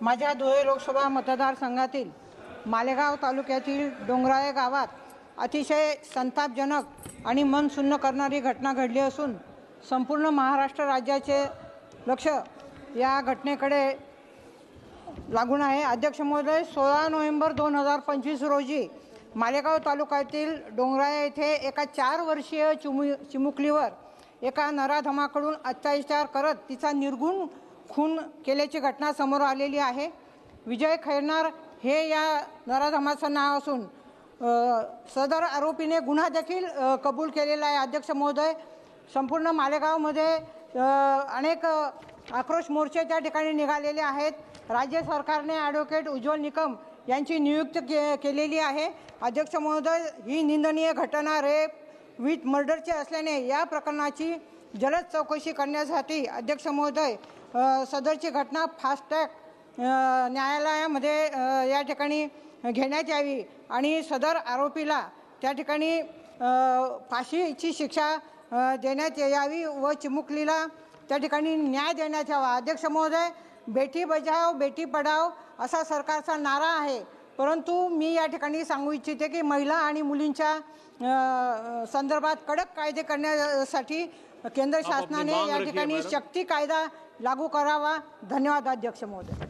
माझ्या धुळे लोकसभा मतदारसंघातील मालेगाव तालुक्यातील डोंगराळे गावात अतिशय संतापजनक आणि मन सुन्न करणारी घटना घडली असून संपूर्ण महाराष्ट्र राज्याचे लक्ष या घटनेकडे लागून आहे. अध्यक्ष महोदय सोळा नोव्हेंबर दोन हजार पंचवीस रोजी मालेगाव तालुक्यातील डोंगराळे येथे एका चार वर्षीय चिमु चिमुकलीवर एका नराधमाकडून अत्याचार करत तिचा निर्गुण खून केल्याची घटना समोर आलेली आहे. विजय खैरनार हे या नराधमाचं नाव असून सदर आरोपीने गुन्हा देखील कबूल केलेला आहे. अध्यक्ष महोदय संपूर्ण मालेगावमध्ये अनेक आक्रोश मोर्चे त्या ठिकाणी निघालेले आहेत. राज्य सरकारने ॲडव्होकेट उज्ज्वल निकम यांची नियुक्ती के केलेली आहे. अध्यक्ष महोदय ही निंदनीय घटना रेप विथ मर्डरची असल्याने या प्रकरणाची जलद चौकशी करण्यासाठी अध्यक्ष महोदय सदरची घटना फास्टॅग न्यायालयामध्ये या ठिकाणी घेण्यात यावी आणि सदर आरोपीला त्या ठिकाणी फाशीची शिक्षा देण्यात यावी व चिमुकलीला त्या ठिकाणी न्याय देण्यात यावा. अध्यक्ष महोदय बेटी बचाव बेटी पढाव असा सरकारचा नारा आहे. परंतु मी या ठिकाणी सांगू इच्छिते की महिला आणि मुलींच्या संदर्भात कडक कायदे करण्यासाठी केंद्र शासनाने या ठिकाणी. शक्ती कायदा लागू करावा धन्यवाद अध्यक्ष महोदय